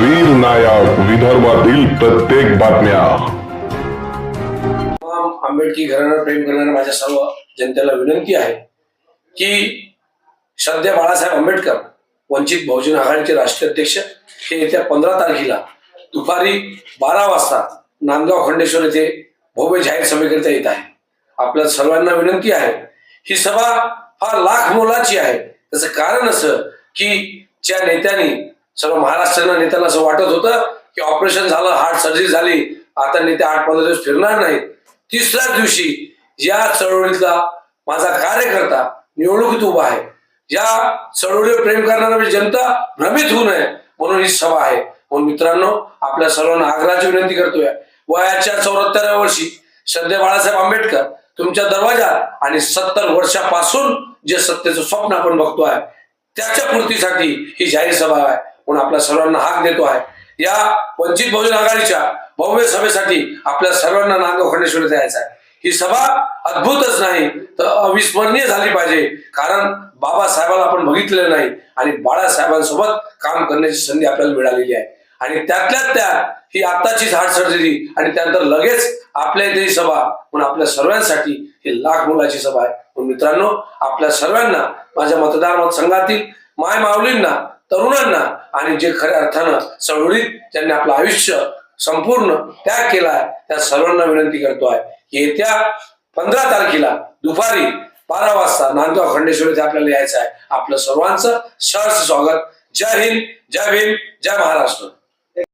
वीर नायक विदर्भातील प्रत्येक बातम्या. आंबेडकी घराण्यावर प्रेम करणाऱ्या माझ्या सर्व जनतेला विनंती आहे की सध्या बाळासाहेब आंबेडकर वंचित बहुजन आघाडीचे राष्ट्रीय अध्यक्ष हे येत्या पंधरा तारखेला दुपारी बारा वाजता नांदगाव खंडेश्वर येथे भव्य जाहीर सभेकरिता येत आहे. आपल्या सर्वांना विनंती आहे. ही सभा फार लाख मोलाची आहे. त्याचं कारण असं की ज्या नेत्यांनी सर्व महाराष्ट्राच्या नेत्यांना असं वाटत होतं की ऑपरेशन झालं हार्ट सर्जरी झाली आता नेते आठ पंधरा दिवस फिरणार नाही तिसऱ्या दिवशी या चळवळीतला माझा कार्यकर्ता निवडणुकीत उभा आहे. या चळवळीवर प्रेम करणारा म्हणजे जनता भ्रमित होऊ नये म्हणून ही सभा आहे. म्हणून मित्रांनो आपल्या सर्वांना आग्रहाची विनंती करतोय. वयाच्या चौऱ्याहत्तराव्या वर्षी सध्या बाळासाहेब आंबेडकर तुमच्या दरवाजात आणि सत्तर वर्षापासून जे सत्तेचं स्वप्न आपण बघतोय त्याच्या पूर्तीसाठी ही जाहीर सभा आहे. म्हणून आपल्या सर्वांना हाक देतो आहे. या वंचित बहुजन आघाडीच्या भव्य सभेसाठी आपल्या सर्वांना नांदगाव खंडेश्वर द्यायचा आहे. ही सभा अद्भुतच नाही तर अविस्मरणीय झाली पाहिजे. कारण बाबासाहेबांना आपण बघितलेलं नाही आणि बाळासाहेबांसोबत काम करण्याची संधी आपल्याला मिळालेली आहे. आणि त्यातल्याच त्यात ही आत्ताचीच हार्ट सर्जरी आणि त्यानंतर लगेच आपल्या इथे सभा म्हणून आपल्या सर्वांसाठी ही लाख मुलाची सभा आहे. म्हणून मित्रांनो आपल्या सर्वांना माझ्या मतदार मतसंघातील माय माऊलींना तरुणांना आणि जे खऱ्या अर्थानं चळवळीत ज्यांनी आपलं आयुष्य संपूर्ण त्याग केलाय त्या सर्वांना विनंती करतो आहे. येत्या पंधरा तारखेला दुपारी बारा वाजता नांदगाव खंडेश्वर इथे आपल्याला यायचं आहे. आपलं सर्वांचं सहर्ष स्वागत. जय हिंद जय भीम जय महाराष्ट्र.